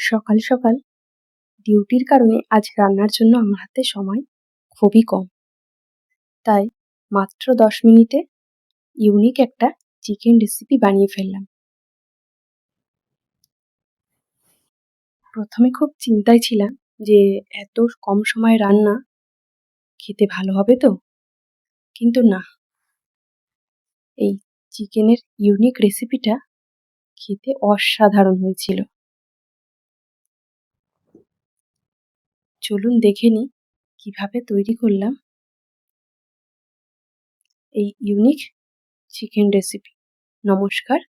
সকাল সকাল ডিউটির কারণে আজ রান্নার জন্য আমার হাতে সময় খুবই কম। তাই মাত্র দশ মিনিটে ইউনিক একটা চিকেন রেসিপি বানিয়ে ফেললাম। প্রথমে খুব চিন্তায় ছিলাম যে এত কম সময়ে রান্না খেতে ভালো হবে তো? কিন্তু না। এই চিকেনের ইউনিক রেসিপিটা খেতে অসাধারণ হয়েছিল। চলুন দেখে নিই কীভাবে তৈরি করলাম এই ইউনিক চিকেন রেসিপি নমস্কার,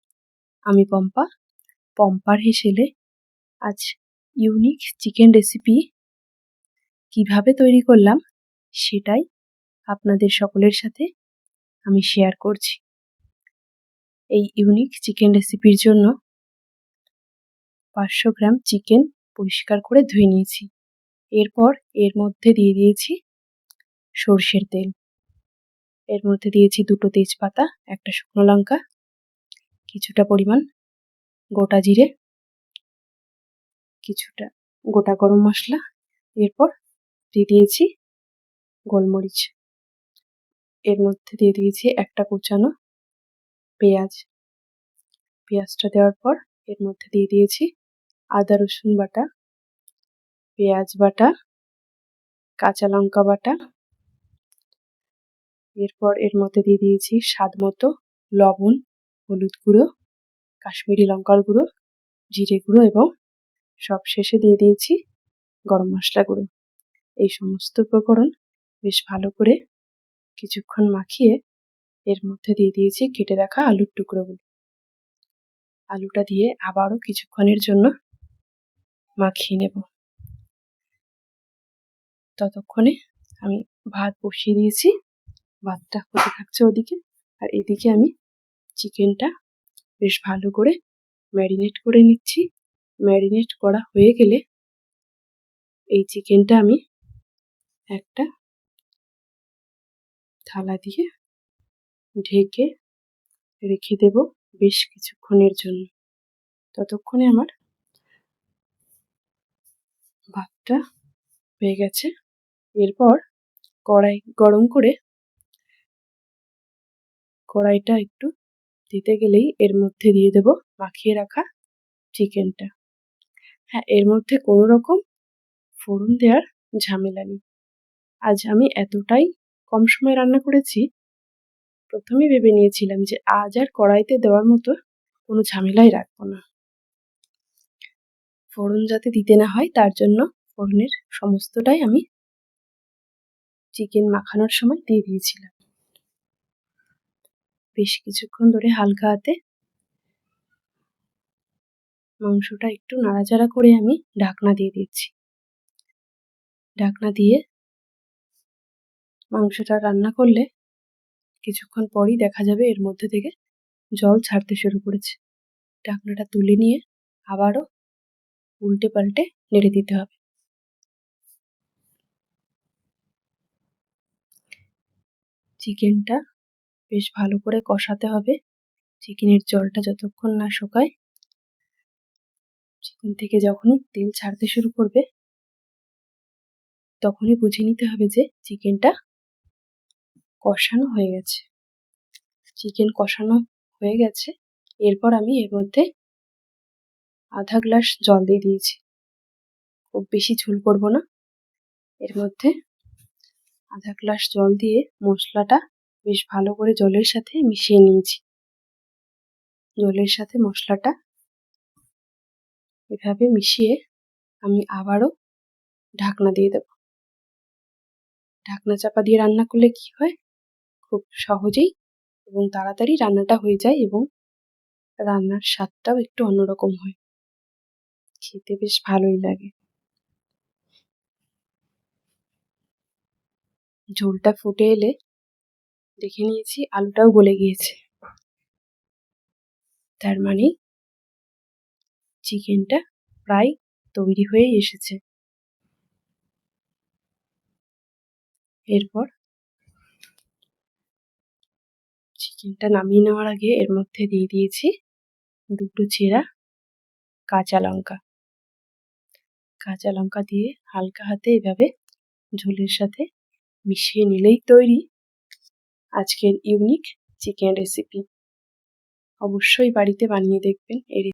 আমি পম্পা। পম্পার হেসেলে আজ ইউনিক চিকেন রেসিপি কীভাবে তৈরি করলাম সেটাই আপনাদের সকলের সাথে আমি শেয়ার করছি। এই ইউনিক চিকেন রেসিপির জন্য পাঁচশো গ্রাম চিকেন পরিষ্কার করে ধুয়ে নিয়েছি। এরপর এর মধ্যে দিয়ে দিয়েছি সর্ষের তেল। এর মধ্যে দিয়েছি দুটো তেজপাতা, একটা শুকনো লঙ্কা, কিছুটা পরিমাণ গোটা জিরে, কিছুটা গোটা গরম মশলা, এরপর দিয়ে দিয়েছি গোলমরিচ। এর মধ্যে দিয়ে দিয়েছি একটা কুচানো পেঁয়াজ। পেঁয়াজটা দেওয়ার পর এর মধ্যে দিয়ে দিয়েছি আদা রসুন বাটা পেঁয়াজ বাটা, কাঁচা লঙ্কা বাটা। এরপর এর মধ্যে দিয়ে দিয়েছি স্বাদ মতো লবণ, হলুদ গুঁড়ো, কাশ্মীরি লঙ্কার গুঁড়ো, জিরে গুঁড়ো এবং সব শেষে দিয়ে দিয়েছি গরম মশলা গুঁড়ো। এই সমস্ত উপকরণ বেশ ভালো করে কিছুক্ষণ মাখিয়ে এর মধ্যে দিয়ে দিয়েছি কেটে রাখা আলুর টুকরোগুলো। আলুটা দিয়ে আবারও কিছুক্ষণের জন্য মাখিয়ে নেব। ততক্ষণে আমি ভাত বসিয়ে দিয়েছি। ভাতটা হতে থাকছে ওদিকে। আর এদিকে আমি চিকেনটা বেশ ভালো করে ম্যারিনেট করে নিচ্ছি। ম্যারিনেট করা হয়ে গেলে এই চিকেনটা আমি একটা থালা দিয়ে ঢেকে রেখে দেব বেশ কিছুক্ষণের জন্য। ততক্ষণে আমার ভাতটা হয়ে গেছে। এরপর কড়াই গরম করে কড়াইটা একটু দিতে গেলেই এর মধ্যে দিয়ে দেব মাখিয়ে রাখা চিকেনটা। হ্যাঁ এর মধ্যে কোনো রকম ফোড়ন দেওয়ার ঝামেলা নেই। আজ আমি এতটাই কম সময় রান্না করেছি, প্রথমে ভেবে নিয়েছিলাম যে আজ আর কড়াইতে দেওয়ার মতো কোনো ঝামেলাই রাখব না। ফোড়ন যাতে দিতে না হয়, তার জন্য ফোড়নের সমস্তটাই আমি চিকেন মাখানোর সময় দিয়ে দিয়েছিলাম। বেশ কিছুক্ষণ ধরে হালকা হাতে মাংসটা একটু নাড়াচাড়া করে আমি ঢাকনা দিয়ে দিচ্ছি। ঢাকনা দিয়ে মাংসটা রান্না করলে কিছুক্ষণ পরই দেখা যাবে এর মধ্যে থেকে জল ছাড়তে শুরু করেছে। ঢাকনাটা তুলে নিয়ে আবারও উল্টে পাল্টে নেড়ে দিতে হবে। চিকেনটা বেশ ভালো করে কষাতে হবে। চিকেনের জলটা যতক্ষণ না শোকায়, চিকেন থেকে যখনই তেল ছাড়তে শুরু করবে, তখনই বুঝে নিতে হবে যে চিকেনটা কষানো হয়ে গেছে। চিকেন কষানো হয়ে গেছে, এরপর আমি এর মধ্যে আধা গ্লাস জল দিয়ে দিয়েছি। খুব বেশি ঝুল করব না। এর মধ্যে আধা গ্লাস জল দিয়ে মশলাটা বেশ ভালো করে জলের সাথে মিশিয়ে নিয়েছি। জলের সাথে মশলাটা এভাবে মিশিয়ে আমি আবারও ঢাকনা দিয়ে দেব। ঢাকনা চাপা দিয়ে রান্না করলে কি হয়? খুব সহজেই এবং তাড়াতাড়ি রান্নাটা হয়ে যায় এবং রান্নার স্বাদটাও একটু অন্যরকম হয়। খেতে বেশ ভালোই লাগে। ঝোলটা ফুটে এলে দেখে নিয়েছি আলুটাও গলে গিয়েছে। তার মানে চিকেনটা প্রায় তৈরি হয়ে এসেছে। এরপর চিকেনটা নামিয়ে নেওয়ার আগে এর মধ্যে দিয়ে দিয়েছি দুটো চেরা কাঁচা লঙ্কা। কাঁচা লঙ্কা দিয়ে হালকা হাতে এভাবে ঝোলের সাথে মিশিয়ে নিলেই তৈরি। আজকের ইউনিক চিকেন রেসিপি অবশ্যই বাড়িতে বানিয়ে দেখবেন এই